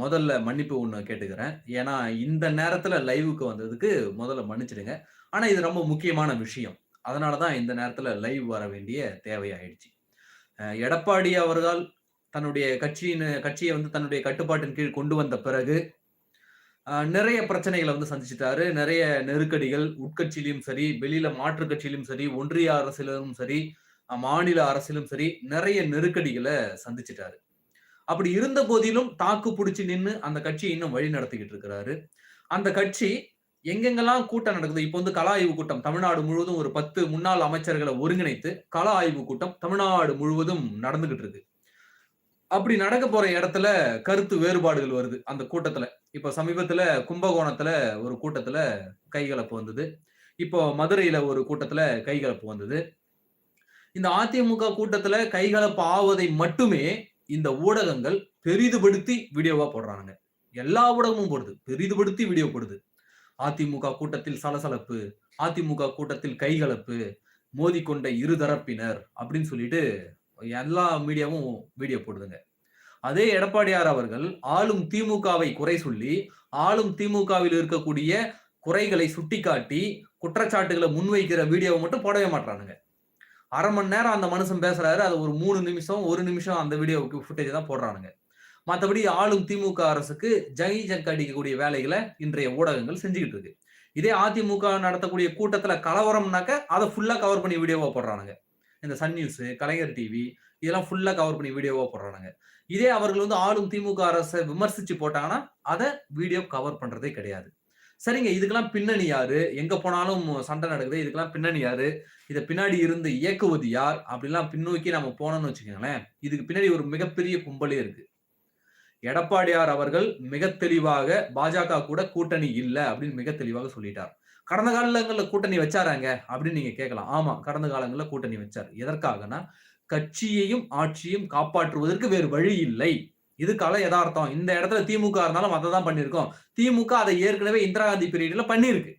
முதல்ல மன்னிப்பு ஒன்று கேட்டுக்கிறேன். ஏன்னா, இந்த நேரத்தில் லைவுக்கு வந்ததுக்கு முதல்ல மன்னிச்சிடுங்க ஆனால் இது ரொம்ப முக்கியமான விஷயம். அதனால தான் இந்த நேரத்தில் லைவ் வர வேண்டிய தேவையாயிடுச்சு எடப்பாடி அவர்கள் தன்னுடைய கட்சியின் கட்சியை வந்து தன்னுடைய கட்டுப்பாட்டின் கீழ் கொண்டு வந்த பிறகு, நிறைய பிரச்சனைகளை வந்து சந்திச்சிட்டாரு நிறைய நெருக்கடிகள் உட்கட்சியிலும் சரி, வெளியில மாற்று கட்சியிலும் சரி, ஒன்றிய அரசிலும் சரி, மாநில அரசிலும் சரி, நிறைய நெருக்கடிகளை சந்திச்சிட்டாரு அப்படி இருந்த போதிலும் தாக்கு பிடிச்சி நின்று அந்த கட்சியை இன்னும் வழி நடத்திக்கிட்டு இருக்கிறாரு. அந்த கட்சி எங்கெங்கெல்லாம் கூட்டம் நடக்குது, இப்போ வந்து கலா ஆய்வு கூட்டம் தமிழ்நாடு முழுவதும் ஒரு 10 முன்னாள் அமைச்சர்களை ஒருங்கிணைத்து கல ஆய்வு கூட்டம் தமிழ்நாடு முழுவதும் நடந்துகிட்டு இருக்கு. அப்படி நடக்க போற இடத்துல கருத்து வேறுபாடுகள் வருது அந்த கூட்டத்துல. இப்ப சமீபத்துல கும்பகோணத்துல ஒரு கூட்டத்துல கைகலப்பு வந்தது. இப்போ மதுரையில ஒரு கூட்டத்துல கைகலப்பு வந்தது. இந்த அதிமுக கூட்டத்துல கைகலப்பு ஆவதை மட்டுமே இந்த ஊடகங்கள் பெரிதுபடுத்தி வீடியோவா போடுறானுங்க. எல்லா ஊடகமும் போடுது. பெரிதுபடுத்தி வீடியோ போடுது. அதிமுக கூட்டத்தில் சலசலப்பு, அதிமுக கூட்டத்தில் கைகலப்பு, மோதிக்கொண்ட இரு தரப்பினர் அப்படின்னு சொல்லிட்டு எல்லா மீடியாவும் வீடியோ போடுதுங்க. அதே எடப்பாடியார் அவர்கள் ஆளும் திமுகவை குறை சொல்லி, ஆளும் திமுகவில் இருக்கக்கூடிய குறைகளை சுட்டிக்காட்டி, குற்றச்சாட்டுகளை முன்வைக்கிற வீடியோவை மட்டும் போடவே மாட்றானுங்க. அரை மணி நேரம் அந்த மனுஷன் பேசுறாரு. அது ஒரு மூணு நிமிஷம், ஒரு நிமிஷம் அந்த வீடியோவுக்கு ஃபுட்டேஜ் தான் போடுறானுங்க. மற்றபடி ஆளும் திமுக அரசுக்கு ஜெய் ஜக் அடிக்கக்கூடிய வேலைகளை இன்றைய ஊடகங்கள் செஞ்சுக்கிட்டு இருக்கு. இதே அதிமுக நடத்தக்கூடிய கூட்டத்துல கலவரம்னாக்க, அதை ஃபுல்லா கவர் பண்ணி வீடியோவா போடுறானுங்க. இந்த சன் நியூஸ், கலைஞர் டிவி இதெல்லாம் ஃபுல்லா கவர் பண்ணி வீடியோவா போடுறானுங்க. இதே அவர்கள் வந்து ஆளும் திமுக அரசை விமர்சிச்சு போட்டாங்கன்னா, அதை வீடியோ கவர் பண்றதே கிடையாது. சரிங்க இதுக்கெல்லாம் பின்னணி யாரு? எங்க போனாலும் சண்டை நடக்குது. இதுக்கெல்லாம் பின்னணி யாரு? இதை பின்னாடி இருந்து இயக்குவது யார்? அப்படிலாம் பின்னோக்கி நம்ம போனோம்னு வச்சுக்கோங்களேன் இதுக்கு பின்னாடி ஒரு மிகப்பெரிய கும்பலே இருக்கு. எடப்பாடியார் அவர்கள் மிக தெளிவாக பாஜக கூட கூட்டணி இல்லை அப்படின்னு மிக தெளிவாக சொல்லிட்டார். கடந்த காலங்களில் கூட்டணி வச்சாராங்க அப்படின்னு நீங்க கேட்கலாம். ஆமா, கடந்த காலங்களில் கூட்டணி வச்சார். எதற்காகன்னா, கட்சியையும், ஆட்சியையும் காப்பாற்றுவதற்கு வேறு வழி இல்லை. இது கள எதார்த்தம். இந்த இடத்துல திமுக இருந்தாலும் அதை தான் பண்ணியிருக்கோம். திமுக அதை ஏற்கனவே இந்திரா காந்தி பீரியட்ல பண்ணியிருக்கு.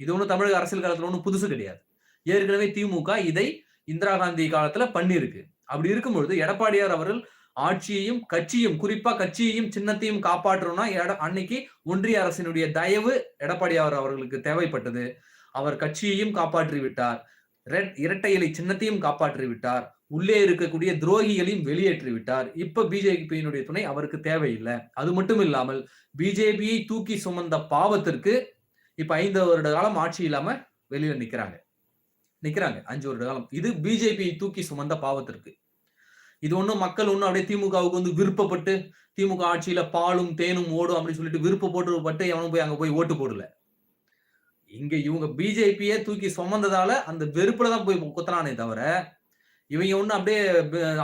இது ஒன்றும் தமிழக அரசியல் காலத்துல ஒன்றும் புதுசு கிடையாது. ஏற்கனவே திமுக இதை இந்திரா காந்தி காலத்துல பண்ணியிருக்கு. அப்படி இருக்கும் பொழுது எடப்பாடியார் அவர்கள் ஆட்சியையும், கட்சியும் குறிப்பா கட்சியையும், சின்னத்தையும் காப்பாற்றணும்னா எட அன்னைக்கு ஒன்றிய அரசினுடைய தயவு எடப்பாடியார் அவர்களுக்கு தேவைப்பட்டது. அவர் கட்சியையும் காப்பாற்றி விட்டார். இரட்டை இலை சின்னத்தையும் காப்பாற்றி விட்டார். உள்ளே இருக்கக்கூடிய துரோகிகளையும் வெளியேற்றி விட்டார். இப்ப பிஜேபியினுடைய துணை அவருக்கு தேவையில்லை அது மட்டும் இல்லாமல் பிஜேபியை தூக்கி சுமந்த பாவத்திற்கு இப்ப ஐந்து வருட காலம் ஆட்சி இல்லாம வெளியில நிக்கிறாங்க. நிக்கிறாங்க அஞ்சு வருட காலம். இது பிஜேபியை தூக்கி சுமந்த பாவத்திற்கு. இது ஒன்றும் மக்கள் ஒன்றும் அப்படியே திமுகவுக்கு வந்து விருப்பப்பட்டு, திமுக ஆட்சியில பாலும், தேனும் ஓடும் அப்படின்னு சொல்லிட்டு விருப்பப்பட்டு பட்டு எவனும் போய் அங்க போய் ஓட்டு போடல. இங்க இவங்க பிஜேபியே தூக்கி சுமந்ததால அந்த வெறுப்புல தான் போய் குத்துனானே தவிர, இவங்க ஒன்று அப்படியே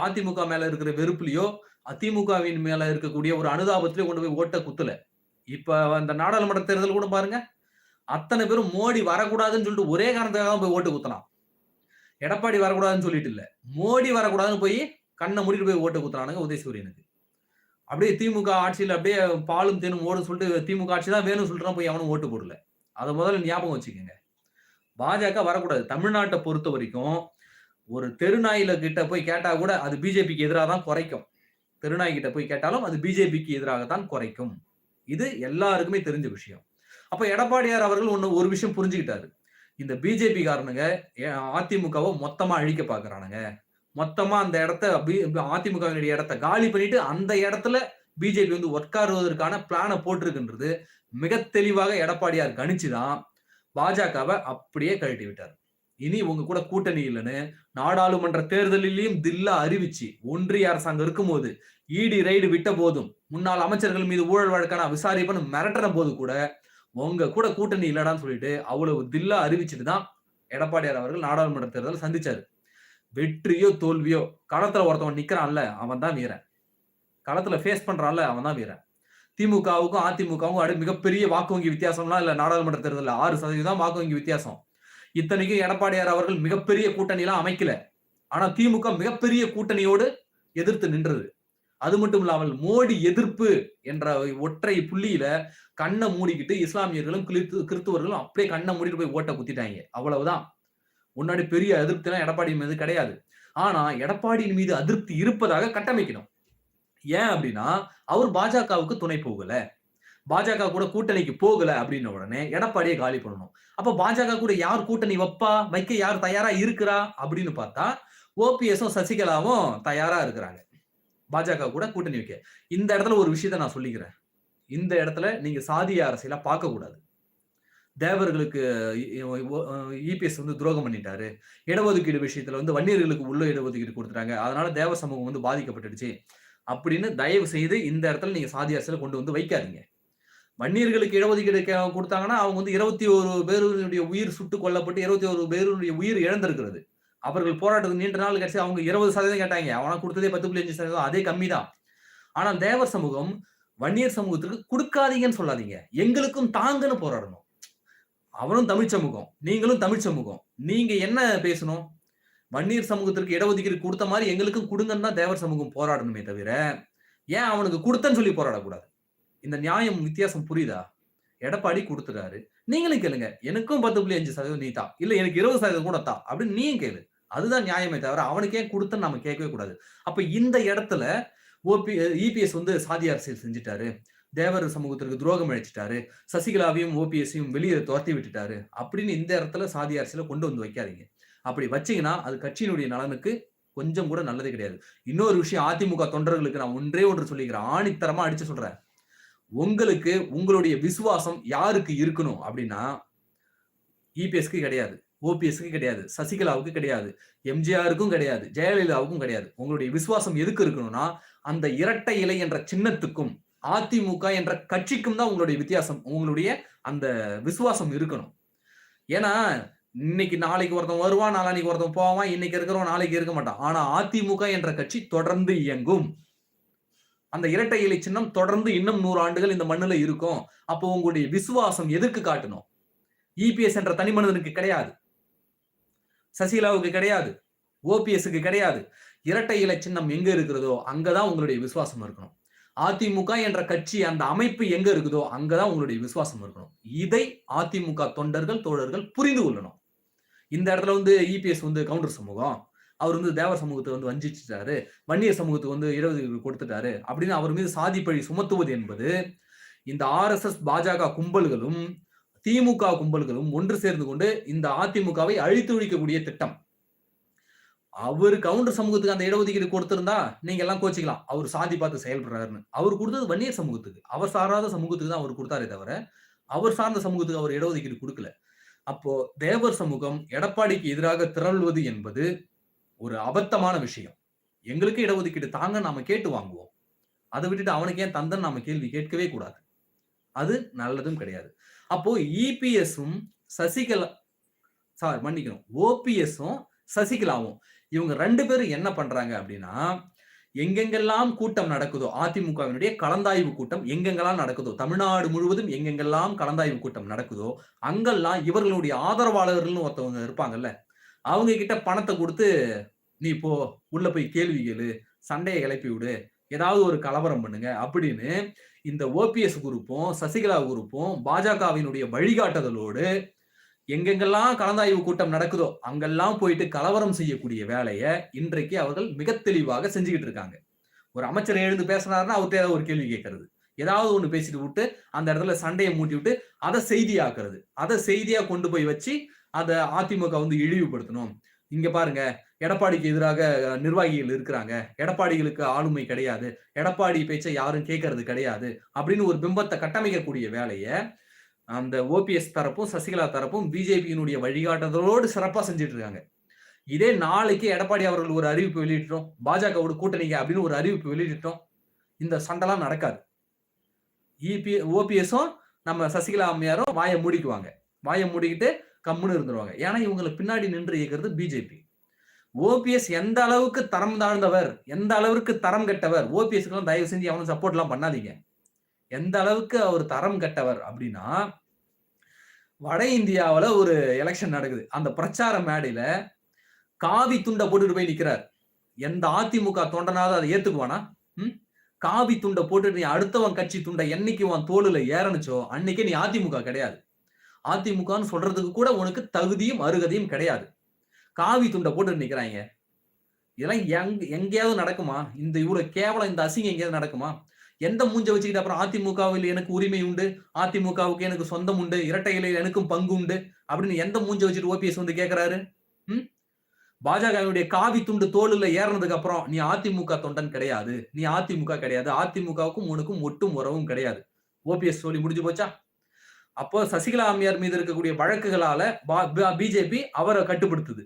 அதிமுக மேல இருக்கிற வெறுப்புலையோ அதிமுகவின் மேல இருக்கக்கூடிய ஒரு அனுதாபத்திலயோ கொண்டு போய் ஓட்ட குத்தலை இப்ப அந்த நாடாளுமன்ற தேர்தல் கூட பாருங்க. அத்தனை பேரும் மோடி வரக்கூடாதுன்னு சொல்லிட்டு ஒரே காரணத்துக்காக போய் ஓட்டு குத்தலாம் எடப்பாடி வரக்கூடாதுன்னு சொல்லிட்டு இல்ல. மோடி வரக்கூடாதுன்னு போய் கண்ணை மூடிட்டு போய் ஓட்டு குத்துறானுங்க உதயசூரியனுக்கு. அப்படியே திமுக ஆட்சியில் அப்படியே பாலும், தேனும் ஓடும்னு சொல்லிட்டு திமுக ஆட்சி தான் வேணும்னு சொல்லிட்டு போய் அவனும் ஓட்டு போடல. அதை முதல்ல ஞாபகம் வச்சுக்கோங்க பாஜக வரக்கூடாது. தமிழ்நாட்டை பொறுத்த வரைக்கும் ஒரு தெருநாயில கிட்ட போய் கேட்டா கூட அது பிஜேபிக்கு எதிராக தான் குறைக்கும். தெருநாய் கிட்ட போய் கேட்டாலும் அது பிஜேபிக்கு எதிராக தான் குறைக்கும். இது எல்லாருக்குமே தெரிஞ்ச விஷயம். அப்ப எடப்பாடியார் அவர்கள் ஒன்னு ஒரு விஷயம் புரிஞ்சுக்கிட்டாரு. இந்த பிஜேபி காரனுங்க அதிமுகவை மொத்தமா அழிக்க பார்க்குறானுங்க. மொத்தமா அந்த இடத்த அதிமுகவினுடைய இடத்த காலி பண்ணிட்டு அந்த இடத்துல பிஜேபி வந்து உட்காருவதற்கான பிளானை போட்டிருக்குன்றது மிக தெளிவாக எடப்பாடியார் கணிச்சு தான் அப்படியே கழட்டி விட்டார். இனி உங்க கூட கூட்டணி இல்லைன்னு நாடாளுமன்ற தேர்தலிலையும் தில்லா அறிவிச்சு, ஒன்றிய அரசாங்கம் இருக்கும்போது, இடி ரைடு விட்ட போதும், முன்னாள் அமைச்சர்கள் மீது ஊழல் வழக்கான நான் விசாரிப்பேன்னு போது கூட, உங்க கூட கூட்டணி இல்லடான்னு சொல்லிட்டு அவ்வளவு தில்லா அறிவிச்சுட்டு தான் எடப்பாடியார் அவர்கள் நாடாளுமன்ற தேர்தல சந்திச்சாரு. வெற்றியோ, தோல்வியோ களத்துல ஒருத்தவன் நிக்கிறான்ல அவன் தான் வீரன். களத்துல ஃபேஸ் பண்றான்ல அவன் தான் வீரன். திமுகவுக்கும், அதிமுகவுக்கும் அப்படியே மிகப்பெரிய வாக்கு வங்கி வித்தியாசம்லாம் இல்ல நாடாளுமன்ற தேர்தலில் ஆறு சதவீதம் வாக்கு வங்கி வித்தியாசம். இத்தனைக்கும் எடப்பாடியார் அவர்கள் மிகப்பெரிய கூட்டணியெல்லாம் அமைக்கல. ஆனா திமுக மிகப்பெரிய கூட்டணியோடு எதிர்த்து நின்றது. அது மட்டும் இல்லாமல் மோடி எதிர்ப்பு என்ற ஒற்றை புள்ளியில கண்ணை மூடிக்கிட்டு இஸ்லாமியர்களும், கிறித்து கிறிஸ்துவர்களும் அப்படியே கண்ணை மூடிட்டு போய் ஓட்ட குத்திட்டாங்க அவ்வளவுதான். முன்னாடி பெரிய அதிருப்திலாம் எடப்பாடி மீது கிடையாது. ஆனா எடப்பாடியின் மீது அதிருப்தி இருப்பதாக கட்டமைக்கணும். ஏன் அப்படின்னா அவர் பாஜகவுக்கு துணை போகல பாஜக கூட கூட்டணிக்கு போகல அப்படின்ன உடனே எடப்பாடியை காலி பண்ணணும். அப்ப பாஜக கூட யார் கூட்டணி வைப்பா? வைக்க யார் தயாரா இருக்கிறா? அப்படின்னு பார்த்தா ஓபிஎஸும் சசிகலாவும் தயாரா இருக்கிறாங்க. பாஜக கூட கூட்டணி வைக்க. இந்த இடத்துல ஒரு விஷயத்த நான் சொல்லிக்கிறேன். இந்த இடத்துல நீங்க சாதிய அரசியல பார்க்க கூடாது தேவர்களுக்கு இபிஎஸ் வந்து துரோகம் பண்ணிட்டாரு. இடஒதுக்கீடு விஷயத்துல வந்து வன்னியர்களுக்கு உள்ள இடஒதுக்கீடு கொடுத்துட்டாங்க. அதனால தேவ சமூகம் வந்து பாதிக்கப்பட்டுடுச்சு. அப்படின்னு தயவு செய்து இந்த இடத்துல நீங்க சாதி அரசியல கொண்டு வந்து வைக்காதீங்க. வன்னியர்களுக்கு இடஒதுக்கீடு கே- கொடுத்தாங்கன்னா அவங்க வந்து இருபத்தி ஒரு பேருடைய உயிர் சுட்டு கொல்லப்பட்டு இருபத்தி ஒரு பேருடைய உயிர் இழந்திருக்கிறது. அவர்கள் போராட்டத்துக்கு நீண்ட நாள் கழிச்சு அவங்க இருபது சதவீதம் கேட்டாங்க. அவனை கொடுத்ததே பத்து புள்ளி அஞ்சு சதவீதம் அதே கம்மி தான். ஆனால் தேவர் சமூகம் வன்னியர் சமூகத்துக்கு கொடுக்காதீங்கன்னு சொல்லாதீங்க. எங்களுக்கும் தாங்கன்னு போராடணும். அவனும் தமிழ் சமூகம் நீங்களும் தமிழ் சமூகம். நீங்க என்ன பேசணும்? வன்னியர் சமூகத்திற்கு இடஒதுக்கீடு கொடுத்த மாதிரி எங்களுக்கும் கொடுங்கன்னு தான் தேவர் சமூகம் போராடணுமே தவிர ஏன் அவனுக்கு கொடுத்தன்னு சொல்லி போராடக்கூடாது? இந்த நியாயம் வித்தியாசம் புரியுதா? எடப்பாடி கொடுத்துறாரு நீங்களும் கேளுங்க. எனக்கும் பத்து புள்ளி அஞ்சு சதவீதம் நீ தா. இல்ல எனக்கு இருபது சதவீதம் கூட தா. அப்படின்னு நீயும் கேளு. அதுதான் நியாயமே தவிர அவனுக்கே கொடுத்தன்னு நம்ம கேட்கவே கூடாது. அப்ப இந்த இடத்துல ஓபி இபிஎஸ் வந்து சாதி அரசியல் செஞ்சுட்டாரு. தேவர் சமூகத்திற்கு துரோகம் அழைச்சிட்டாரு. சசிகலாவையும் ஓபிஎஸ்ஸையும் வெளியே துரத்தி விட்டுட்டாரு. அப்படின்னு இந்த இடத்துல சாதி அரசியல கொண்டு வந்து வைக்காதீங்க. அப்படி வச்சீங்கன்னா அது கட்சியினுடைய நலனுக்கு கொஞ்சம் கூட நல்லதே கிடையாது. இன்னொரு விஷயம் அதிமுக தொண்டர்களுக்கு நான் ஒன்றே ஒன்று சொல்லிக்கிறேன். ஆணித்தரமா அடிச்சு சொல்றேன். உங்களுக்கு உங்களுடைய விசுவாசம் யாருக்கு இருக்கணும் அப்படின்னா இபிஎஸ்க்கு கிடையாது ஓபிஎஸ்க்கு கிடையாது சசிகலாவுக்கு கிடையாது எம்ஜிஆருக்கும் கிடையாது ஜெயலலிதாவுக்கும் கிடையாது. உங்களுடைய விசுவாசம் எதுக்கு இருக்கணும்னா அந்த இரட்டை இலை என்ற சின்னத்துக்கும் அதிமுக என்ற கட்சிக்கும் தான் உங்களுடைய வித்தியாசம் உங்களுடைய அந்த விசுவாசம் இருக்கணும். ஏன்னா இன்னைக்கு நாளைக்கு ஒருத்தன் வருவான் நாளைக்கு ஒருத்தன் போவான் இன்னைக்கு இருக்கிறவன் நாளைக்கு இருக்க மாட்டான். ஆனா அதிமுக என்ற கட்சி தொடர்ந்து இயங்கும். அந்த இரட்டை இலை சின்னம் தொடர்ந்து இன்னும் நூறு ஆண்டுகள் இந்த மண்ணுல இருக்கும். அப்போ உங்களுடைய விசுவாசம் எதுக்கு காட்டணும்? இபிஎஸ் என்ற தனி மனிதனுக்கு கிடையாது. சசிகலாவுக்கு கிடையாது. ஓபிஎஸ்க்கு கிடையாது. இரட்டை இலை சின்னம் எங்க இருக்கிறதோ அங்கதான் உங்களுடைய விசுவாசம் இருக்கணும். அதிமுக என்ற கட்சி அந்த அமைப்பு எங்க இருக்குதோ அங்கதான் உங்களுடைய விசுவாசம் இருக்கணும். இதை அதிமுக தொண்டர்கள் தோழர்கள் புரிந்து கொள்ளணும். இந்த இடத்துல வந்து இபிஎஸ் வந்து கவுண்டர் சமூகம். அவர் வந்து தேவ சமூகத்தை வந்து வஞ்சிச்சிட்டாரு. வன்னியர் சமூகத்துக்கு வந்து இடஒதுக்கீடு கொடுத்துட்டாரு. அப்படின்னு அவர் மீது சாதி பழி சுமத்துவது என்பது இந்த ஆர்எஸ்எஸ் பாஜக கும்பல்களும் திமுக கும்பல்களும் ஒன்று சேர்ந்து கொண்டு இந்த அதிமுகவை அழித்து ஒழிக்கக்கூடிய திட்டம். அவர் கவுண்டர் சமூகத்துக்கு அந்த இடஒதுக்கீடு கொடுத்திருந்தா நீங்க எல்லாம் கோச்சிக்கலாம். அவர் சாதி பார்த்து செயல்படுறாருன்னு. அவர் கொடுத்தது வன்னியர் சமூகத்துக்கு. அவர் சாராத சமூகத்துக்கு தான் அவர் கொடுத்தாரே தவிர அவர் சார்ந்த சமூகத்துக்கு அவர் இடஒதுக்கீடு கொடுக்கல. அப்போ தேவர் சமூகம் எடப்பாடிக்கு எதிராக திரள்வது என்பது ஒரு அபத்தமான விஷயம். எங்களுக்கு இடஒதுக்கீடு தாங்க நாம கேட்டு வாங்குவோம். அதை விட்டுட்டு அவனுக்கு ஏன் தந்தன் நாம கேள்வி கேட்கவே கூடாது. அது நல்லதும் கிடையாது. அப்போ இபிஎஸும் சசிகலா சாரி மன்னிக்கணும். ஓபிஎஸும் சசிகலாவும் இவங்க ரெண்டு பேரும் என்ன பண்றாங்க அப்படின்னா எங்கெங்கெல்லாம் கூட்டம் நடக்குதோ அதிமுகவினுடைய கலந்தாய்வு கூட்டம் எங்கெங்கெல்லாம் நடக்குதோ தமிழ்நாடு முழுவதும் எங்கெங்கெல்லாம் கலந்தாய்வு கூட்டம் நடக்குதோ அங்கெல்லாம் இவர்களுடைய ஆதரவாளர்கள்னு ஒருத்தவங்க இருப்பாங்கல்ல அவங்க கிட்ட பணத்தை கொடுத்து நீ இப்போ உள்ள போய் கேள்வி கேளு சண்டையை கிளப்பி விடு ஏதாவது ஒரு கலவரம் பண்ணுங்க அப்படின்னு இந்த ஓபிஎஸ் குரூப்பும் சசிகலா குரூப்பும் பாஜகவினுடைய வழிகாட்டுதலோடு எங்கெங்கெல்லாம் கலந்தாய்வு கூட்டம் நடக்குதோ அங்கெல்லாம் போயிட்டு கலவரம் செய்யக்கூடிய வேலையை இன்றைக்கு அவர்கள் மிக தெளிவாக செஞ்சுக்கிட்டு இருக்காங்க. ஒரு அமைச்சர் எழுந்து பேசினாருன்னா அவர்கிட்ட ஏதாவது ஒரு கேள்வி கேட்கறது. ஏதாவது ஒன்று பேசிட்டு விட்டு அந்த இடத்துல சண்டையை மூட்டி விட்டு அதை செய்தியாக்குறது. அதை செய்தியா கொண்டு போய் வச்சு அதை அதிமுக வந்து இழிவுபடுத்தணும். இங்க பாருங்க எடப்பாடிக்கு எதிராக நிர்வாகிகள் இருக்கிறாங்க. எடப்பாடிகளுக்கு ஆளுமை கிடையாது. எடப்பாடி பேச்சை யாரும் கேட்கறது கிடையாது. அப்படின்னு ஒரு பிம்பத்தை கட்டமைக்கக்கூடிய வேலையை அந்த ஓபிஎஸ் தரப்பும் சசிகலா தரப்பும் பிஜேபியினுடைய வழிகாட்டுதலோடு சிறப்பா செஞ்சுட்டு இருக்காங்க இதே நாளைக்கு எடப்பாடி அவர்கள் ஒரு அறிவிப்பு வெளியிட்டோம் பாஜகவோட கூட்டணிங்க அப்படின்னு ஒரு அறிவிப்பு வெளியிட்டோம் இந்த சண்டைலாம் நடக்காது. இபி ஓபிஎஸும் நம்ம சசிகலா அம்மையாரும் வாயை மூடிக்குவாங்க. வாயை மூடிக்கிட்டு கம்முன்னு இருந்துருவாங்க. ஏன்னா இவங்களுக்கு பின்னாடி நின்று இயக்கிறது பிஜேபி ஓபிஎஸ் எந்த அளவுக்கு தரம் தாழ்ந்தவர் எந்த அளவுக்கு தரம் கெட்டவர் ஓபிஎஸ்க்கெல்லாம் தயவு செஞ்சு அவனும் சப்போர்ட் எல்லாம் பண்ணாதீங்க. எந்த அளவுக்கு அவர் தரம் கெட்டவர் அப்படின்னா வட இந்தியாவில் ஒரு எலெக்ஷன் நடக்குது. அந்த பிரச்சார மேடையில காவி துண்டை போட்டுட்டு போய் நிற்கிறார் எந்த அதிமுக தொண்டனாவது அதை ஏத்துக்குவானா? ம்? காவி துண்டை போட்டுட்டு நீ அடுத்தவன் கட்சி துண்டை என்னைக்கு உன் தோளுல ஏறனுச்சோ அன்னைக்கே நீ அதிமுக கிடையாது. அதிமுகன்னு சொல்றதுக்கு கூட உனக்கு தகுதியும் அருகதையும் கிடையாது காவி துண்டை போட்டு நிக்கிறாங்க இதெல்லாம் எங் எங்கேயாவது நடக்குமா? இந்த இவ்வளவு கேவலம், இந்த அசிங்கம் எங்கேயாவது நடக்குமா? எந்த மூஞ்ச வச்சுக்கிட்டு அப்புறம் அதிமுகவில் எனக்கு உரிமை உண்டு. அதிமுகவுக்கு எனக்கு சொந்தம் உண்டு. இரட்டை இலையில் எனக்கும் பங்கு உண்டு. அப்படின்னு எந்த மூஞ்ச வச்சுட்டு ஓபிஎஸ் வந்து கேட்கிறாரு? ம். பாஜகவினுடைய காவி துண்டு தோளுல ஏறினதுக்கு அப்புறம், நீ அதிமுக தொண்டன் கிடையாது. நீ அதிமுக கிடையாது. அதிமுகவுக்கும் உனக்கும் ஒட்டும் உறவும் கிடையாது. ஓபிஎஸ் சொல்லி முடிஞ்சு போச்சா? அப்போ சசிகலா அம்மையார் மீது இருக்கக்கூடிய வழக்குகளால பா பிஜேபி அவரை கட்டுப்படுத்துது.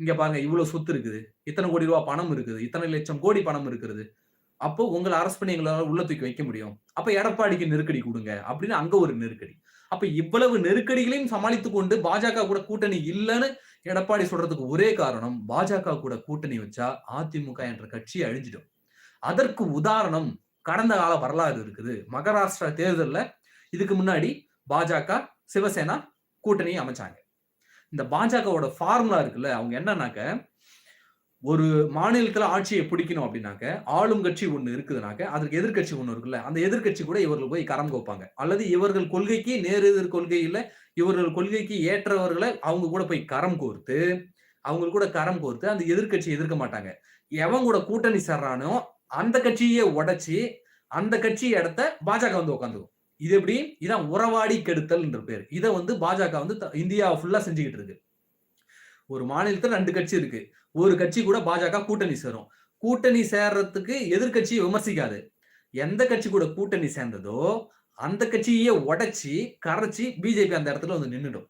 இங்க பாருங்க இவ்வளவு சொத்து இருக்குது. இத்தனை கோடி ரூபாய் பணம் இருக்குது. இத்தனை லட்சம் கோடி பணம் இருக்கிறது. அப்போ உங்களை அரசு பண்ணி எங்களால் உள்ள தூக்கி வைக்க முடியும். அப்ப எடப்பாடிக்கு நெருக்கடி கொடுங்க அப்படின்னு அங்க ஒரு நெருக்கடி. அப்ப இவ்வளவு நெருக்கடிகளையும் சமாளித்து கொண்டு பாஜக கூட கூட்டணி இல்லைன்னு எடப்பாடி சொல்றதுக்கு ஒரே காரணம், பாஜக கூட கூட்டணி வச்சா அதிமுக என்ற கட்சி அழிஞ்சிடும். அதற்கு உதாரணம் கடந்த கால வரலாறு இருக்குது. மகாராஷ்டிரா தேர்தலில் இதுக்கு முன்னாடி பாஜக, சிவசேனா கூட்டணி அமைச்சாங்க. இந்த பாஜகவோட ஃபார்முலா இருக்குல்ல, அவங்க என்னன்னாக்க, ஒரு மாநிலத்துல ஆட்சியை பிடிக்கணும் அப்படின்னாக்க, ஆளும் கட்சி ஒண்ணு இருக்குதுனாக்க, அதற்கு எதிர்க்கட்சி ஒண்ணு இருக்குல்ல, அந்த எதிர்க்கட்சி கூட இவர்கள் போய் கரம் கோப்பாங்க. அல்லது இவர்கள் கொள்கைக்கு நேர் எதிர் கொள்கையில, இவர்கள் கொள்கைக்கு ஏற்றவர்களை அவங்க கூட போய் கரம் கோர்த்து, அவங்க கூட கரம் கோர்த்து அந்த எதிர்கட்சி எதிர்க்க மாட்டாங்க. எவன் கூட கூட்டணி சேர்றானோ, அந்த கட்சியே உடைச்சி அந்த கட்சி இடத்த பாஜக வந்து உட்காந்துக்கும் இது எப்படி? இதான் உறவாடி கெடுத்தல்ன்ற பேர் இதை வந்து பாஜக வந்து த இந்தியா ஃபுல்லா செஞ்சுக்கிட்டு இருக்கு. ஒரு மாநிலத்தில் ரெண்டு கட்சி இருக்கு. ஒரு கட்சி கூட பாஜக கூட்டணி சேரும். கூட்டணி சேர்றதுக்கு எதிர்கட்சியை விமர்சிக்காது. எந்த கட்சி கூட கூட்டணி சேர்ந்ததோ, அந்த கட்சியே உடைச்சி கரைச்சி பிஜேபி அந்த இடத்துல வந்து நின்றுடும்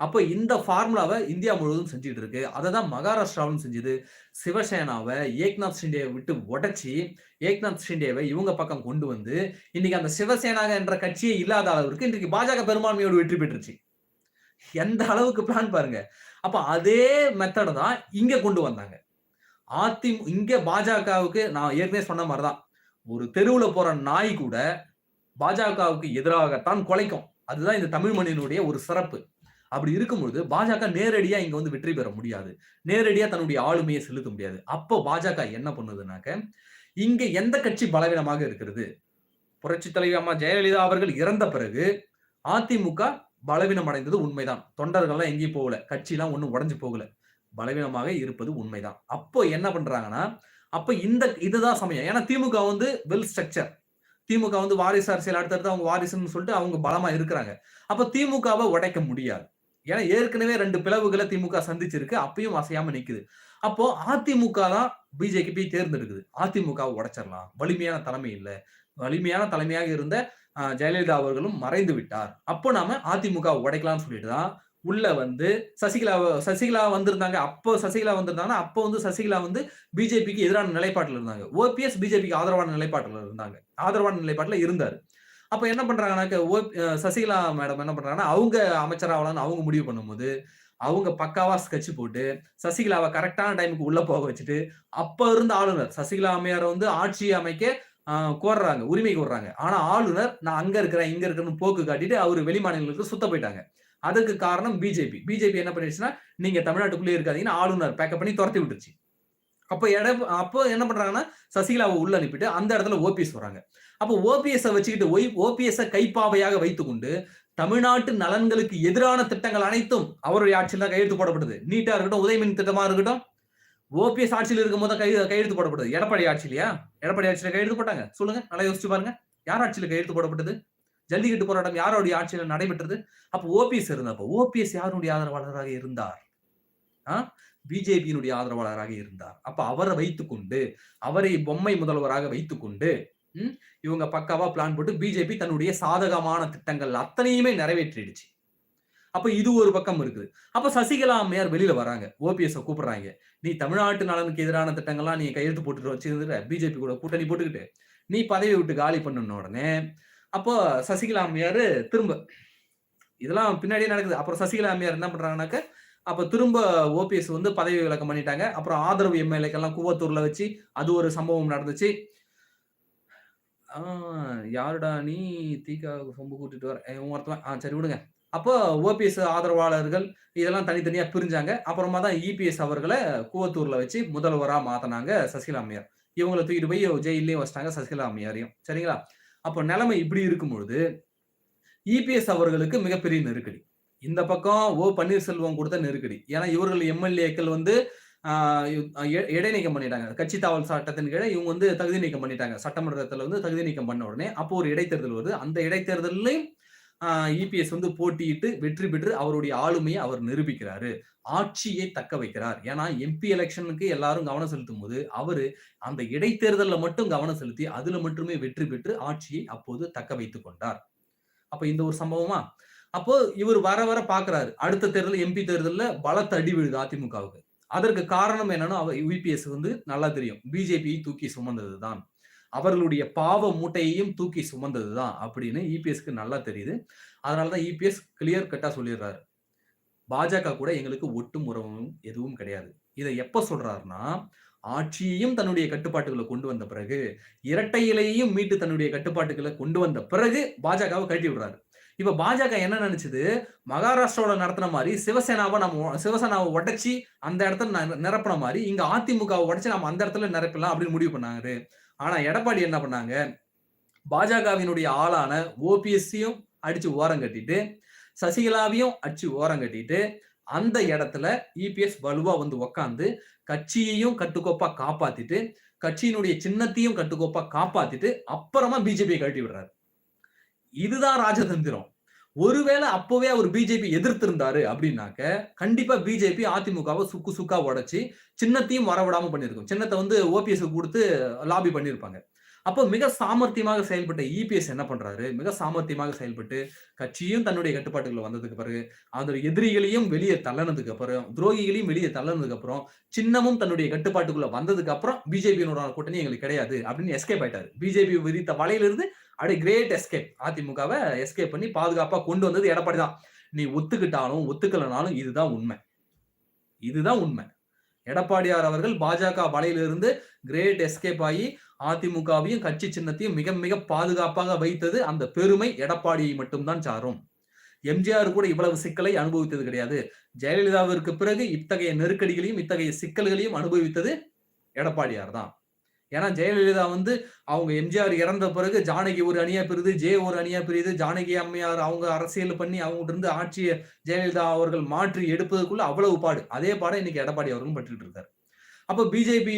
அப்போ இந்த ஃபார்முலாவை இந்தியா முழுவதும் செஞ்சுட்டு இருக்கு. அததான் மகாராஷ்டிராவும் செஞ்சது. சிவசேனாவை ஏக்நாத் ஷிண்டேவை விட்டு உடச்சி ஏக்நாத் ஷிண்டேவை இவங்க பக்கம் கொண்டு வந்து, இன்னைக்கு அந்த சிவசேனா என்ற கட்சியே இல்லாத அளவிற்கு இன்றைக்கு பாஜக பெரும்பான்மையோடு வெற்றி பெற்றுச்சு. எந்த அளவுக்கு பிளான் பாருங்க. அப்ப அதே மெத்தட தான் இங்க கொண்டு வந்தாங்க. அதிமு இங்க பாஜகவுக்கு நான் ஏற்கனவே சொன்ன மாதிரிதான் ஒரு தெருவுல போற நாய் கூட பாஜகவுக்கு எதிராகத்தான் குலைக்கும். அதுதான் இந்த தமிழ் மண்ணினுடைய ஒரு சிறப்பு. அப்படி இருக்கும்பொழுது பாஜக நேரடியா இங்க வந்து வெற்றி பெற முடியாது. நேரடியா தன்னுடைய ஆளுமையை செலுத்த முடியாது. அப்போ பாஜக என்ன பண்ணுதுனாக்க, இங்க எந்த கட்சி பலவீனமாக இருக்கிறது? புரட்சி தலைவி அம்மா ஜெயலலிதா அவர்கள் இறந்த பிறகு, அதிமுக பலவீனம் அடைந்தது உண்மைதான். தொண்டர்கள்லாம் எங்கேயும் போகல. கட்சிலாம் ஒண்ணும் உடஞ்சு போகல. பலவீனமாக இருப்பது உண்மைதான். அப்போ என்ன பண்றாங்கன்னா, அப்ப இந்த இதுதான் சமயம். ஏன்னா திமுக வந்து வெல் ஸ்ட்ரக்சர். திமுக வந்து வாரிசு அரசியல் அடுத்தடுத்து அவங்க வாரிசுன்னு சொல்லிட்டு அவங்க பலமா இருக்கிறாங்க. அப்ப திமுகவை உடைக்க முடியாது. ஏன்னா ஏற்கனவே ரெண்டு பிளவுகளை திமுக சந்திச்சிருக்கு. அப்பயும் அசையாம நிக்குது. அப்போ அதிமுக தான் பிஜேபி போய் தேர்ந்தெடுக்குது. அதிமுகவை உடைச்சிடலாம் வலிமையான தலைமை இல்லை வலிமையான தலைமையாக இருந்த ஜெயலலிதா அவர்களும் மறைந்து விட்டார். அப்போ நாம அதிமுக உடைக்கலாம்னு சொல்லிட்டு தான், உள்ள வந்து சசிகலா சசிகலா வந்திருந்தாங்க. அப்போ சசிகலா வந்திருந்தாங்கன்னா, அப்போ வந்து சசிகலா வந்து பிஜேபிக்கு எதிரான நிலைப்பாட்டில் இருந்தாங்க. ஓபிஎஸ் பிஜேபிக்கு ஆதரவான நிலைப்பாட்டில் இருந்தாங்க. ஆதரவான நிலைப்பாட்டில் இருந்தாரு. அப்ப என்ன பண்றாங்கன்னாக்க, ஓ சசிகலா மேடம் என்ன பண்றாங்கன்னா, அவங்க அமைச்சராகலாம்னு அவங்க முடிவு பண்ணும்போது, அவங்க பக்காவா ஸ்கெட்ச் போட்டு, சசிகலாவை கரெக்டான டைம்க்கு உள்ள போக வச்சுட்டு, அப்ப இருந்த ஆளுநர் சசிகலா அம்மையார வந்து ஆட்சி அமைக்க கோர்றாங்க. உரிமை கோர்றாங்க. ஆனா ஆளுநர் நான் அங்க இருக்கிறேன், இங்க இருக்கிறேன்னு போக்கு காட்டிட்டு அவரு வெளி மாநிலங்களுக்கு சுத்த போயிட்டாங்க. அதுக்கு காரணம் பிஜேபி. பிஜேபி என்ன பண்ணிடுச்சுன்னா நீங்க தமிழ்நாட்டுக்குள்ளேயே இருக்காதீங்கன்னு ஆளுநர் பேக்கப் பண்ணி துரத்தி விட்டுருச்சு. அப்ப எட அப்போ என்ன பண்றாங்கன்னா, சசிகலாவை உள்ள அனுப்பிட்டு அந்த இடத்துல ஓபிஎஸ் வராங்க. அப்ப ஓபிஎஸ்ஸ வச்சுக்கிட்டு ஒய் ஓபிஎஸ்ஸை கைப்பாவையாக வைத்துக்கொண்டு, தமிழ்நாட்டு நலன்களுக்கு எதிரான திட்டங்கள் அனைத்தும் அவருடைய ஆட்சியில் தான் கையெழுத்து போடப்பட்டது. நீட்டா இருக்கட்டும், உதயமின் திட்டமா இருக்கட்டும், ஓபிஎஸ் ஆட்சியில் இருக்கும்போது போது கை கையெழுத்து போடப்பட்டது. எடப்பாடி ஆட்சியிலையா எடப்பாடி ஆட்சியில கையெழுத்து போட்டாங்க? சொல்லுங்க. நல்லா யோசிச்சு பாருங்க. யார் ஆட்சியில் கையெழுத்து போடப்பட்டது? ஜல்லிக்கட்டு போராட்டம் யாருடைய ஆட்சியில் நடைபெற்றது? அப்போ ஓபிஎஸ் இருந்தப்போ, ஓபிஎஸ் யாருடைய ஆதரவாளராக இருந்தார்? பிஜேபியினுடைய ஆதரவாளராக இருந்தார். அப்ப அவரை வைத்துக்கொண்டு, அவரை பொம்மை முதல்வராக வைத்துக்கொண்டு, இவங்க பக்காவா பிளான் போட்டு பிஜேபி தன்னுடைய சாதகமான திட்டங்கள் அத்தனையுமே நிறைவேற்றிடுச்சு. அப்ப இது ஒரு பக்கம் இருக்குது. அப்ப சசிகலா அம்மையார் வெளியில வராங்க. ஓபிஎஸ் கூப்பிடுறாங்க நீ தமிழ்நாட்டு நலனுக்கு எதிரான திட்டங்கள்லாம் நீ கையெழுத்து போட்டுட்டு வச்சிருந்த பிஜேபி கூட கூட்டணி போட்டுக்கிட்டு, நீ பதவி விட்டு காலி பண்ணுன உடனே, அப்போ சசிகலா அம்மையார் திரும்ப இதெல்லாம் பின்னாடியே நடக்குது. அப்புறம் சசிகலா அம்மையார் என்ன பண்றாங்கன்னாக்க, அப்ப திரும்ப ஓபிஎஸ் வந்து பதவி விலக்கம் பண்ணிட்டாங்க. அப்புறம் ஆதரவு எம்எல்ஏக்கெல்லாம் கூவத்தூர்ல வச்சு, அது ஒரு சம்பவம் நடந்துச்சு. யாருடா நீ தீகாவுக்கு சொம்பு கூட்டிட்டு வர ஒருத்தவன் ஆ சரி விடுங்க. அப்போ ஓபிஎஸ் ஆதரவாளர்கள் இதெல்லாம் தனித்தனியா பிரிஞ்சாங்க. அப்புறமா தான் இபிஎஸ் அவர்களை கூவத்தூர்ல வச்சு முதல்வரா மாத்தினாங்க சசிகலா அம்மையார். இவங்களை தூக்கிட்டு போய் ஜெயிலே வச்சுட்டாங்க சசிகலா அம்மையாரையும். சரிங்களா? அப்போ நிலைமை இப்படி இருக்கும் பொழுது, இபிஎஸ் அவர்களுக்கு மிகப்பெரிய நெருக்கடி. இந்த பக்கம் ஓ. பன்னீர்செல்வம் கொடுத்த நெருக்கடி. ஏன்னா இவர்கள் எம்எல்ஏக்கள் வந்து ஆ இடைநீக்கம் பண்ணிட்டாங்க. கட்சி தாவல் சட்டத்தின் கீழே இவங்க வந்து தகுதி நீக்கம் பண்ணிட்டாங்க. சட்டமன்றத்தில் வந்து தகுதி நீக்கம் பண்ண உடனே, அப்போ ஒரு இடைத்தேர்தல் வருது. அந்த இடைத்தேர்தலையும் ஆ இபிஎஸ் வந்து போட்டியிட்டு வெற்றி பெற்று அவருடைய ஆளுமையை அவர் நிரூபிக்கிறாரு. ஆட்சியை தக்க வைக்கிறார். ஏன்னா, எம்பி எலெக்ஷனுக்கு எல்லாரும் கவனம் செலுத்தும்போது, அவரு அந்த இடைத்தேர்தலில் மட்டும் கவனம் செலுத்தி, அதுல மட்டுமே வெற்றி பெற்று ஆட்சியை அப்போது தக்க வைத்துக் கொண்டார். அப்ப இந்த ஒரு சம்பவமா? அப்போ இவர் வர வர பாக்குறாரு அடுத்த தேர்தல் எம்பி தேர்தலில் பலத்த அடி விழுது அதிமுகவுக்கு. அதற்கு காரணம் என்னன்னா, அவர் யூபிஎஸ் வந்து நல்லா தெரியும். பிஜேபியை தூக்கி சுமந்தது தான். அவர்களுடைய பாவ மூட்டையையும் தூக்கி சுமந்தது தான் அப்படின்னு இபிஎஸ்க்கு நல்லா தெரியுது. அதனாலதான் இபிஎஸ் கிளியர் கட்டா சொல்லிடுறாரு. பாஜக கூட எங்களுக்கு ஒட்டும் உறவும் எதுவும் கிடையாது. இதை எப்ப சொல்றாருன்னா, ஆட்சியையும் தன்னுடைய கட்டுப்பாட்டுகளை கொண்டு வந்த பிறகு, இரட்டை இலையையும் மீட்டு தன்னுடைய கட்டுப்பாட்டுகளை கொண்டு வந்த பிறகு பாஜகவை கழட்டி விடுறாரு. இப்ப பாஜக என்ன நினைச்சது மகாராஷ்டிராவுல நடத்தின மாதிரி சிவசேனாவை நம்ம சிவசேனாவை உடைச்சி அந்த இடத்துல நிரப்பின மாதிரி இங்க அதிமுகவை உடைச்சு நம்ம அந்த இடத்துல நிரப்பலாம் அப்படின்னு முடிவு பண்ணாரு. ஆனா எடப்பாடி என்ன பண்ணாங்க, பாஜகவினுடைய ஆளான ஓபிஎஸ்சியும் அடிச்சு ஓரம் கட்டிட்டு, சசிகலாவையும் அடிச்சு ஓரம் கட்டிட்டு, அந்த இடத்துல இபிஎஸ் வலுவா வந்து உக்காந்து கட்சியையும் கட்டுக்கோப்பா காப்பாத்திட்டு, கட்சியினுடைய சின்னத்தையும் கட்டுக்கோப்பா காப்பாத்திட்டு, அப்புறமா பிஜேபியை கழட்டி விடுறாரு. இதுதான் ராஜதந்திரம். ஒருவேளை அப்பவே அவர் பிஜேபி எதிர்த்திருந்தாரு அப்படின்னாக்க, கண்டிப்பா பிஜேபி அதிமுகவை சுக்கு சுக்கா உடைச்சு, சின்னத்தையும் வரவிடாம பண்ணியிருக்கும். சின்னத்தை வந்து ஓபிஎஸ்க்கு குடுத்து லாபி பண்ணியிருப்பாங்க. அப்போ மிக சாமர்த்தியமாக செயல்பட்ட இபிஎஸ் என்ன பண்றாரு, மிக சாமர்த்தியமாக செயல்பட்டு, கட்சியும் தன்னுடைய கட்டுப்பாட்டுக்குள்ள வந்ததுக்கு பிறகு, அந்த எதிரிகளையும் வெளியே தள்ளனதுக்கு அப்புறம், துரோகிகளையும் வெளியே தள்ளனதுக்கு அப்புறம், சின்னமும் தன்னுடைய கட்டுப்பாட்டுக்குள்ள வந்ததுக்கு அப்புறம், பிஜேபியினோட கூட்டணி எங்களுக்கு கிடையாது அப்படின்னு எஸ்கேப் ஆயிட்டாரு. பிஜேபி விதித்த வலையிலிருந்து அப்படியே கிரேட் எஸ்கேப். அதிமுகவை எஸ்கேப் பண்ணி பாதுகாப்பா கொண்டு வந்தது எடப்பாடி தான். நீ ஒத்துக்கிட்டாலும், ஒத்துக்கலனாலும் இதுதான் உண்மை. இதுதான் உண்மை. எடப்பாடியார் அவர்கள் பாஜக வலையிலிருந்து கிரேட் எஸ்கேப் ஆகி அதிமுகவையும் கட்சி சின்னத்தையும் மிக மிக பாதுகாப்பாக வைத்தது அந்த பெருமை எடப்பாடியை மட்டும்தான் சாரும். எம்ஜிஆர் கூட இவ்வளவு சிக்கலை அனுபவித்தது கிடையாது. ஜெயலலிதாவிற்கு பிறகு இத்தகைய நெருக்கடிகளையும், இத்தகைய சிக்கல்களையும் அனுபவித்தது எடப்பாடியார் தான். ஏன்னா ஜெயலலிதா வந்து அவங்க எம்ஜிஆர் இறந்த பிறகு ஜானகி ஒரு அணியா பிரியுது, ஜே ஒரு அணியா பிரியுது. ஜானகி அம்மையார் அவங்க அரசியல் பண்ணி அவங்ககிட்ட இருந்து ஆட்சியை ஜெயலலிதா அவர்கள் மாற்றி எடுப்பதற்குள்ள அவ்வளவு பாடு. அதே பாட இன்னைக்கு எடப்பாடி அவர்களும் பட்டுட்டு இருக்காரு. அப்ப பிஜேபி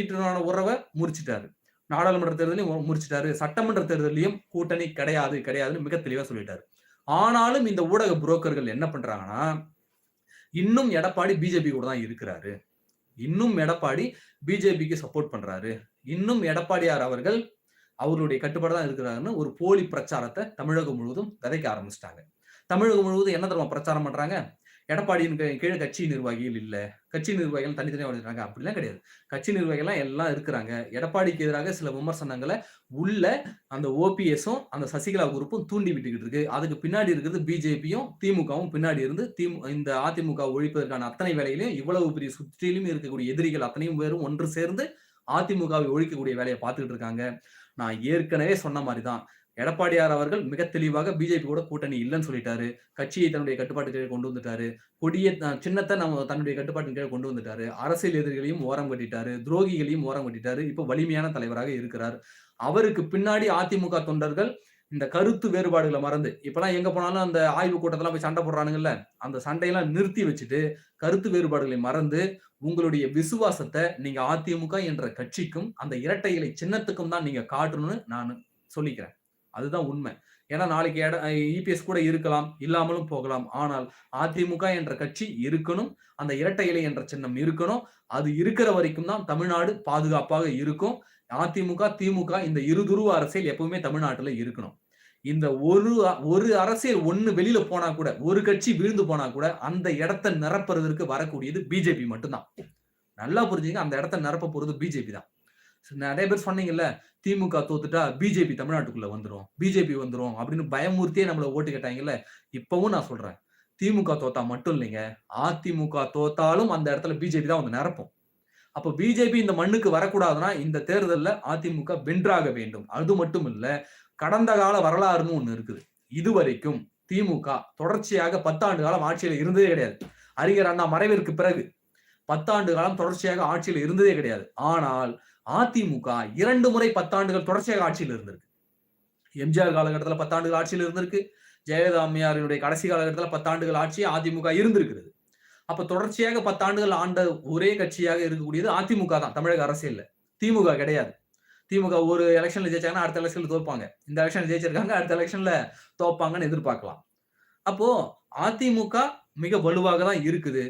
உறவை முறிச்சிட்டாரு நாடாளுமன்ற தேர்தலையும் முறிச்சிட்டாரு சட்டமன்ற தேர்தலையும் கூட்டணி கிடையாது, கிடையாதுன்னு மிக தெளிவா சொல்லிட்டாரு. ஆனாலும் இந்த ஊடக புரோக்கர்கள் என்ன பண்றாங்கன்னா, இன்னும் எடப்பாடி பிஜேபி கூட தான் இருக்கிறாரு. இன்னும் எடப்பாடி பிஜேபிக்கு சப்போர்ட் பண்றாரு. இன்னும் எடப்பாடியார் அவர்கள் அவருடைய கட்டுப்பாடு தான் இருக்கிறாருன்னு ஒரு போலி பிரச்சாரத்தை தமிழகம் முழுவதும் விதைக்க ஆரம்பிச்சிட்டாங்க தமிழகம் முழுவதும் என்ன தரமா பிரச்சாரம் பண்றாங்க? எடப்பாடியின் கீழே கட்சி நிர்வாகிகள் இல்ல. கட்சி நிர்வாகிகள் தனித்தனியா வளர்ந்துறாங்க அப்படிலாம் கிடையாது. கட்சி நிர்வாகிகள்லாம் எல்லாம் இருக்கிறாங்க. எடப்பாடிக்கு எதிராக சில விமர்சனங்களை உள்ள அந்த ஓபிஎஸும், அந்த சசிகலா குரூப்பும் தூண்டி விட்டுக்கிட்டு இருக்கு. அதுக்கு பின்னாடி இருக்கிறது பிஜேபியும், திமுகவும் பின்னாடி இருந்து திமு இந்த அதிமுக ஒழிப்பதற்கான அத்தனை வேலைகளையும் இவ்வளவு பெரிய சுற்றிலும் இருக்கக்கூடிய எதிரிகள் அத்தனையும் பேரும் ஒன்று சேர்ந்து அதிமுகவை ஒழிக்கக்கூடிய வேலையை பார்த்துக்கிட்டு இருக்காங்க. நான் ஏற்கனவே சொன்ன மாதிரி தான். எடப்பாடியார் அவர்கள் மிக தெளிவாக பிஜேபி கூட கூட்டணி இல்லைன்னு சொல்லிட்டாரு. கட்சியை தன்னுடைய கட்டுப்பாட்டு கீழே கொண்டு வந்துட்டாரு. கொடிய த நம்ம தன்னுடைய கட்டுப்பாட்டின் கீழே கொண்டு வந்துட்டாரு. அரசியல் எதிரிகளையும் ஓரம் கட்டிட்டாரு. துரோகிகளையும் ஓரம் கட்டிட்டாரு. இப்ப வலிமையான தலைவராக இருக்கிறார். அவருக்கு பின்னாடி அதிமுக தொண்டர்கள் இந்த கருத்து வேறுபாடுகளை மறந்து, இப்பெல்லாம் எங்க போனாலும் அந்த ஆய்வு கூட்டத்தெல்லாம் போய் சண்டை போடுறானுங்கல்ல, அந்த சண்டையெல்லாம் நிறுத்தி வச்சுட்டு, கருத்து வேறுபாடுகளை மறந்து, உங்களுடைய விசுவாசத்தை நீங்க அதிமுக என்ற கட்சிக்கும், அந்த இரட்டை இலை சின்னத்துக்கும் தான் நீங்க காட்டணும்னு நான் சொல்லிக்கிறேன். அதுதான் உண்மை. ஏன்னா நாளைக்கு எட இபிஎஸ் கூட இருக்கலாம், இல்லாமலும் போகலாம். ஆனால் அதிமுக என்ற கட்சி இருக்கணும். அந்த இரட்டை இலை என்ற சின்னம் இருக்கணும். அது இருக்கிற வரைக்கும் தான் தமிழ்நாடு பாதுகாப்பாக இருக்கும். அதிமுக, திமுக இந்த இருதுருவ அரசியல் எப்பவுமே தமிழ்நாட்டுல இருக்கணும். இந்த ஒரு ஒரு அரசியல் ஒண்ணு வெளியில போனா கூட, ஒரு கட்சி வீழ்ந்து போனா கூட, அந்த இடத்த நிரப்புறதற்கு வரக்கூடியது பிஜேபி மட்டும்தான் நல்லா புரிஞ்சுங்க அந்த இடத்த நிரப்ப போறது பிஜேபி தான். நிறைய பேர் சொன்னீங்கல்ல, திமுக தோத்துட்டா பிஜேபி தமிழ்நாட்டுக்குள்ள வந்துடும் பிஜேபி வந்துடும் அப்படின்னு பயமூர்த்தியே நம்மள ஓட்டு கேட்டாங்கல்ல. இப்பவும் நான் சொல்றேன். திமுக தோத்தா மட்டும் இல்லைங்க. அதிமுக தோத்தாலும் அந்த இடத்துல பிஜேபி தான் வந்து நிரப்பும். அப்ப பிஜேபி இந்த மண்ணுக்கு வரக்கூடாதுன்னா, இந்த தேர்தலில் அதிமுக வென்றாக வேண்டும். அது மட்டும் இல்லை கடந்த கால வரலாறுன்னு ஒண்ணு இருக்குது. இதுவரைக்கும் திமுக தொடர்ச்சியாக பத்தாண்டு காலம் ஆட்சியில இருந்ததே கிடையாது. அறிஞர் அண்ணா மறைவிற்கு பிறகு பத்தாண்டு காலம் தொடர்ச்சியாக ஆட்சியில் இருந்ததே கிடையாது. ஆனால் அதிமுக இரண்டு முறை பத்தாண்டுகள் தொடர்ச்சியாக ஆட்சியில் இருந்திருக்கு. எம்ஜிஆர் காலகட்டத்தில் பத்தாண்டுகள் ஆட்சியில் இருந்திருக்கு. ஜெயலலிதா அம்மையாரினுடைய கடைசி காலகட்டத்தில் பத்தாண்டுகள் ஆட்சி அதிமுக இருந்திருக்கிறது. அப்ப தொடர்ச்சியாக பத்தாண்டுகள் ஆண்ட ஒரே கட்சியாக இருக்கக்கூடியது அதிமுக தான் தமிழக அரசியல்ல. திமுக கிடையாது. திமுக ஒரு எலெக்ஷன்ல ஜெயிச்சாங்கன்னா, அடுத்த எலெக்ஷன்ல தோற்பாங்க. இந்த எலக்ஷன்ல ஜெயிச்சிருக்காங்க, அடுத்த எலெக்ஷன்ல தோப்பாங்கன்னு எதிர்பார்க்கலாம். அப்போ அதிமுக மிக வலுவாக தான் இருக்குது.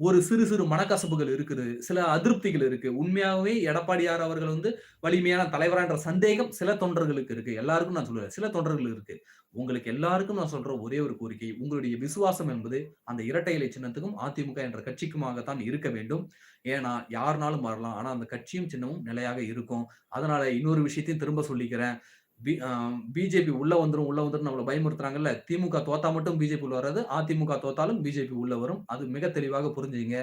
ஒரு சிறு சிறு மனக்கசப்புகள் இருக்குது. சில அதிருப்திகள் இருக்கு. உண்மையாகவே எடப்பாடியார் அவர்கள் வந்து வலிமையான தலைவரான்ற சந்தேகம் சில தொண்டர்களுக்கு இருக்கு. எல்லாருக்கும் நான் சொல்லுவேன் சில தொண்டர்கள் இருக்கு. உங்களுக்கு எல்லாருக்கும் நான் சொல்ற ஒரே ஒரு கோரிக்கை, உங்களுடைய விசுவாசம் என்பது அந்த இரட்டை இலை சின்னத்துக்கும், அதிமுக என்ற கட்சிக்குமாக தான் இருக்க வேண்டும். ஏன்னா, யாருனாலும் மாறலாம். ஆனா அந்த கட்சியும், சின்னமும் நிலையாக இருக்கும். அதனால இன்னொரு விஷயத்தையும் திரும்ப சொல்லிக்கிறேன். பி பிஜேபி உள்ள வந்துடும் உள்ள வந்துரும் நம்மளை பயமுறுத்துறாங்கல்ல. திமுக தோத்தா மட்டும் பிஜேபி உள்ள வராது. அதிமுக தோத்தாலும் பிஜேபி உள்ள வரும். அது மிக தெளிவாக புரிஞ்சுங்க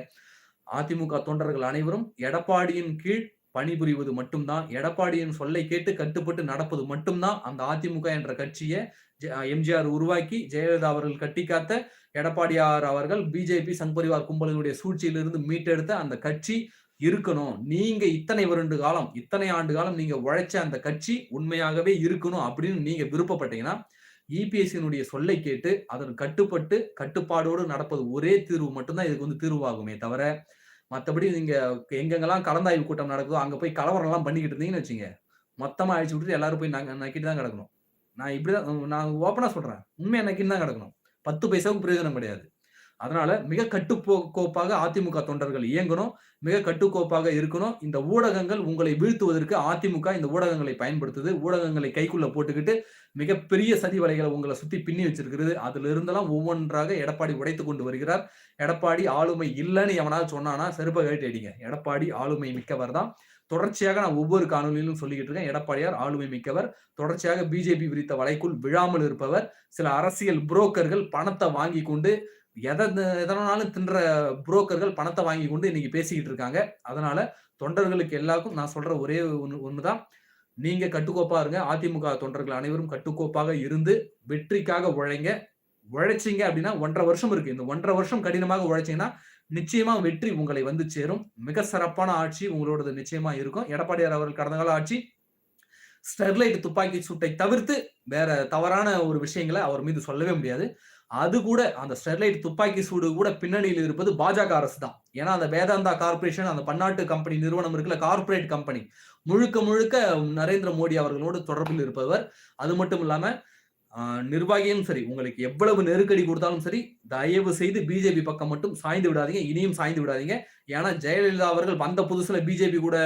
அதிமுக தொண்டர்கள் அனைவரும் எடப்பாடியின் கீழ் பணிபுரிவது மட்டும்தான் எடப்பாடியின் சொல்லை கேட்டு கட்டுப்பட்டு நடப்பது மட்டும்தான் அந்த அதிமுக என்ற கட்சியை எம்ஜிஆர் உருவாக்கி, ஜெயலலிதா அவர்கள் கட்டிக்காத்த, எடப்பாடியார் அவர்கள் பிஜேபி, சங் பரிவார் கும்பலினுடைய சூழ்ச்சியிலிருந்து மீட்டெடுத்த அந்த கட்சி இருக்கணும். நீங்க இத்தனை வருண்டு காலம், இத்தனை ஆண்டு காலம் நீங்க உழைச்ச அந்த கட்சி உண்மையாகவே இருக்கணும் அப்படின்னு நீங்க விருப்பப்பட்டீங்கன்னா, இபிஎஸ்சியினுடைய சொல்லை கேட்டு, அதன் கட்டுப்பட்டு, கட்டுப்பாடோடு நடப்பது ஒரே தீர்வு மட்டும்தான் இதுக்கு வந்து தீர்வாகுமே தவிர, மற்றபடி நீங்க எங்கெங்கெல்லாம் கலந்தாய்வு கூட்டம் நடக்குதோ, அங்க போய் கலவரம்லாம் பண்ணிக்கிட்டு இருந்தீங்கன்னு வச்சுங்க மொத்தமா அழிச்சு விட்டுட்டு எல்லாரும் போய் நாங்க நக்கிட்டு தான் கிடக்கணும். நான் இப்படிதான் நான் ஓப்பனா சொல்றேன். உண்மையா நக்கின்னு தான் கிடக்கணும். 10 பைசாவுக்கு பிரயோஜனம் கிடையாது. அதனால மிக கட்டுப்போ கோப்பாக அதிமுக தொண்டர்கள் இயங்கணும். மிக கட்டுக்கோப்பாக இருக்கணும். இந்த ஊடகங்கள் உங்களை வீழ்த்துவதற்கு அதிமுக இந்த ஊடகங்களை பயன்படுத்துது. ஊடகங்களை கைக்குள்ள போட்டுக்கிட்டு மிகப்பெரிய சதி வலைகளை உங்களை சுத்தி பின்னி வச்சிருக்கிறது. அதுல இருந்தெல்லாம் ஒவ்வொன்றாக எடப்பாடி உடைத்து கொண்டு வருகிறார். எடப்பாடி ஆளுமை இல்லைன்னு எவனாவது சொன்னானா, செருப்ப கேட்டு அடிங்க. எடப்பாடி ஆளுமை மிக்கவர் தான். தொடர்ச்சியாக நான் ஒவ்வொரு காணொலியிலும் சொல்லிக்கிட்டு இருக்கேன். எடப்பாடியார் ஆளுமை மிக்கவர். தொடர்ச்சியாக பிஜேபி விரித்த வலைக்குள் விழாமல் இருப்பவர். சில அரசியல் புரோக்கர்கள் பணத்தை வாங்கி கொண்டு எதை எதனாலும் தின்ற புரோக்கர்கள் பணத்தை வாங்கி கொண்டு இன்னைக்கு பேசிக்கிட்டு இருக்காங்க. அதனால தொண்டர்களுக்கு எல்லாருக்கும் நான் சொல்ற ஒரே ஒன்று ஒண்ணுதான் நீங்க கட்டுக்கோப்பா இருங்க. அதிமுக தொண்டர்கள் அனைவரும் கட்டுக்கோப்பாக இருந்து வெற்றிக்காக உழைங்க. உழைச்சீங்க அப்படின்னா 1 1/2 வருஷம் இருக்கு. இந்த 1 1/2 வருஷம் கடினமாக உழைச்சிங்கன்னா நிச்சயமா வெற்றி உங்களை வந்து சேரும். மிக சிறப்பான ஆட்சி உங்களோடது நிச்சயமா இருக்கும். எடப்பாடியார் அவர்கள் கடந்த கால ஆட்சி ஸ்டெர்லைட் துப்பாக்கி சூட்டை தவிர்த்து வேற தவறான ஒரு விஷயங்களை அவர் மீது சொல்லவே முடியாது. அது கூட அந்த ஸ்டெர்லைட் துப்பாக்கி சூடு கூட பின்னணியில் இருப்பது பாஜக அரசு தான். ஏன்னா, அந்த வேதாந்தா கார்ப்பரேஷன் அந்த பன்னாட்டு கம்பெனி நிறுவனம் இருக்குல்ல, கார்ப்பரேட் கம்பெனி. முழுக்க முழுக்க நரேந்திர மோடி அவர்களோடு தொடர்பில் இருப்பவர். அது மட்டும் இல்லாம நிர்வாகியும் சரி, உங்களுக்கு எவ்வளவு நெருக்கடி கொடுத்தாலும் சரி, தயவு செய்து பிஜேபி பக்கம் மட்டும் சாய்ந்து விடாதீங்க. இனியும் சாய்ந்து விடாதீங்க. ஏன்னா, ஜெயலலிதா அவர்கள் வந்த புதுசுல பிஜேபி கூட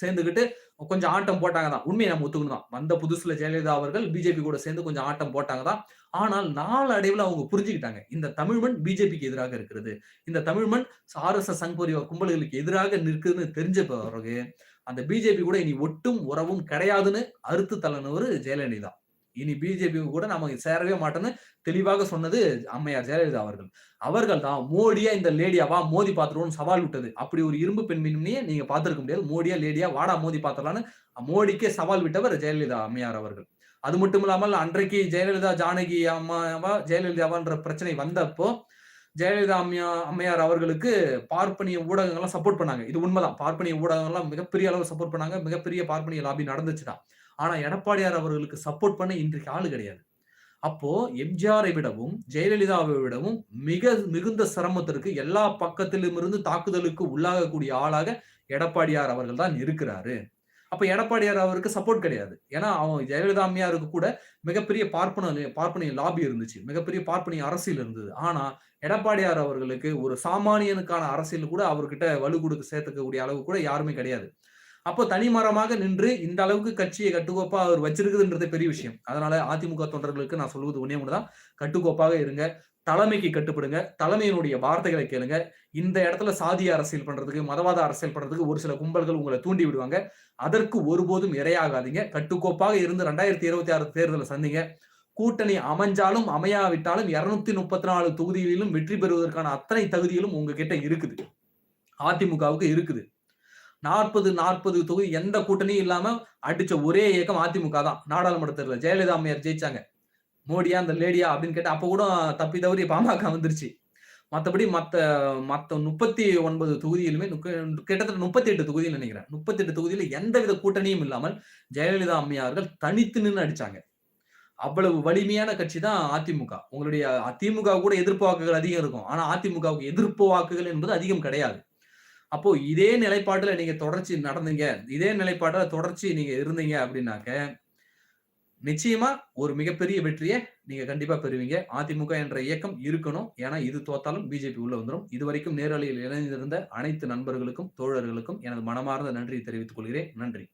சேர்ந்துக்கிட்டு கொஞ்சம் ஆட்டம் போட்டாங்க தான். உண்மையை நம்ம ஒத்துக்கணும் தான். வந்த புதுசுல ஜெயலலிதா அவர்கள் பிஜேபி கூட சேர்ந்து கொஞ்சம் ஆட்டம் போட்டாங்க தான். ஆனால் நாளடைவில் அவங்க புரிஞ்சுக்கிட்டாங்க. இந்த தமிழ் மண் பிஜேபிக்கு எதிராக இருக்கிறது. இந்த தமிழ் மண் ஆர்எஸ்எஸ், சங் கும்பல்களுக்கு எதிராக நிற்குதுன்னு தெரிஞ்ச பிறகு, அந்த பிஜேபி கூட இனி ஒட்டும் உறவும் கிடையாதுன்னு அறுத்து தள்ளுனவரு ஜெயலலிதா. இனி பிஜேபி கூட நம்ம சேரவே மாட்டோம்னு தெளிவாக சொன்னது அம்மையார் ஜெயலலிதா அவர்கள். அவர்கள் தான் மோடியா இந்த லேடியாவா மோதி பார்த்துருவோம்னு சவால் விட்டது. அப்படி ஒரு இரும்பு பெண்மணிய நீங்க பார்த்திருக்க முடியாது. மோடியா, லேடியா வாடா மோதி பாத்திரலான்னு மோடிக்கே சவால் விட்டவர் ஜெயலலிதா அம்மையார் அவர்கள். அது மட்டும் இல்லாமல் அன்றைக்கு ஜெயலலிதா, ஜானகி அம்மாவா, ஜெயலலிதாவான்ற பிரச்சனை வந்தப்போ, ஜெயலலிதா அம்மையா அம்மையார் அவர்களுக்கு பார்ப்பனிய ஊடகங்கள்லாம் சப்போர்ட் பண்ணாங்க. இது உண்மைதான் பார்ப்பனிய ஊடகங்கள்லாம் மிகப்பெரிய அளவு சப்போர்ட் பண்ணாங்க. மிகப்பெரிய பார்ப்பனிய லாபி நடந்துச்சுதான் ஆனா, எடப்பாடியார் அவர்களுக்கு சப்போர்ட் பண்ண இன்றைக்கு ஆளு கிடையாது. அப்போ எம்ஜிஆரை விடவும், ஜெயலலிதாவை விடவும் மிக மிகுந்த சிரமத்திற்கு எல்லா பக்கத்திலும் இருந்து தாக்குதலுக்கு உள்ளாகக்கூடிய ஆளாக எடப்பாடியார் அவர்கள் தான் இருக்கிறாரு. அப்ப எடப்பாடியார் அவருக்கு சப்போர்ட் கிடையாது. ஏன்னா, அவன் ஜெயலலிதா அம்மையாருக்கு கூட மிகப்பெரிய பார்ப்பன பார்ப்பனிய லாபி இருந்துச்சு. மிகப்பெரிய பார்ப்பனிய அரசியல் இருந்தது. ஆனா, எடப்பாடியார் அவர்களுக்கு ஒரு சாமானியனுக்கான அரசியல் கூட அவர்கிட்ட வலு கொடுக்க சேர்த்துக்கக்கூடிய அளவு கூட யாருமே கிடையாது. அப்போ தனிமரமாக நின்று இந்த அளவுக்கு கட்சியை கட்டுக்கோப்பா அவர் வச்சிருக்குதுன்றது பெரிய விஷயம். அதனால அதிமுக தொண்டர்களுக்கு நான் சொல்வது ஒன்னே ஒண்ணு தான். கட்டுக்கோப்பாக இருங்க. தலைமைக்கு கட்டுப்படுங்க. தலைமையினுடைய வார்த்தைகளை கேளுங்க. இந்த இடத்துல சாதிய அரசியல் பண்றதுக்கு, மதவாத அரசியல் பண்றதுக்கு ஒரு சில கும்பல்கள் உங்களை தூண்டி விடுவாங்க. அதற்கு ஒருபோதும் இரையாகாதீங்க. கட்டுக்கோப்பாக இருந்து ரெண்டாயிரத்தி இருபத்தி ஆறு தேர்தலில் சந்திங்க. கூட்டணி அமைஞ்சாலும், அமையாவிட்டாலும் 234 தொகுதிகளிலும் வெற்றி பெறுவதற்கான அத்தனை தகுதிகளும் உங்ககிட்ட இருக்குது. அதிமுகவுக்கு இருக்குது. 40, 40 தொகுதி எந்த கூட்டணியும் இல்லாம அடிச்ச ஒரே இயக்கம் அதிமுக தான். நாடாளுமன்ற ஜெயலலிதா அம்மையார் ஜெயிச்சாங்க. மோடியா, அந்த லேடியா அப்படின்னு கேட்டா அப்ப கூட தப்பி தவறி பாமக வந்துருச்சு. மத்தபடி மத்த மத்த 39 தொகுதியிலுமே நுக்க கிட்டத்தட்ட 38 தொகுதின்னு நெனைக்கிறேன். 38 தொகுதியில எந்தவித கூட்டணியும் இல்லாமல் ஜெயலலிதா அம்மையார்கள் தனித்து நின்று அடிச்சாங்க. அவ்வளவு வலிமையான கட்சி தான் அதிமுக. உங்களுடைய அதிமுக கூட எதிர்ப்பு வாக்குகள் அதிகம் இருக்கும். ஆனா அதிமுகவுக்கு எதிர்ப்பு வாக்குகள் என்பது அதிகம் கிடையாது. அப்போ இதே நிலைப்பாட்டுல நீங்க தொடர்ச்சி நடந்தீங்க. இதே நிலைப்பாட்டுல தொடர்ச்சி நீங்க இருந்தீங்க அப்படின்னாக்க நிச்சயமா ஒரு மிகப்பெரிய வெற்றியை நீங்க கண்டிப்பா பெறுவீங்க. அதிமுக என்ற இயக்கம் இருக்கணும். ஏன்னா இது தோத்தாலும் பிஜேபி உள்ள வந்துடும் இது வரைக்கும் நேரலையில் இணைந்திருந்த அனைத்து நண்பர்களுக்கும் தோழர்களுக்கும் எனது மனமார்ந்த நன்றி தெரிவித்துக் கொள்கிறேன். நன்றி.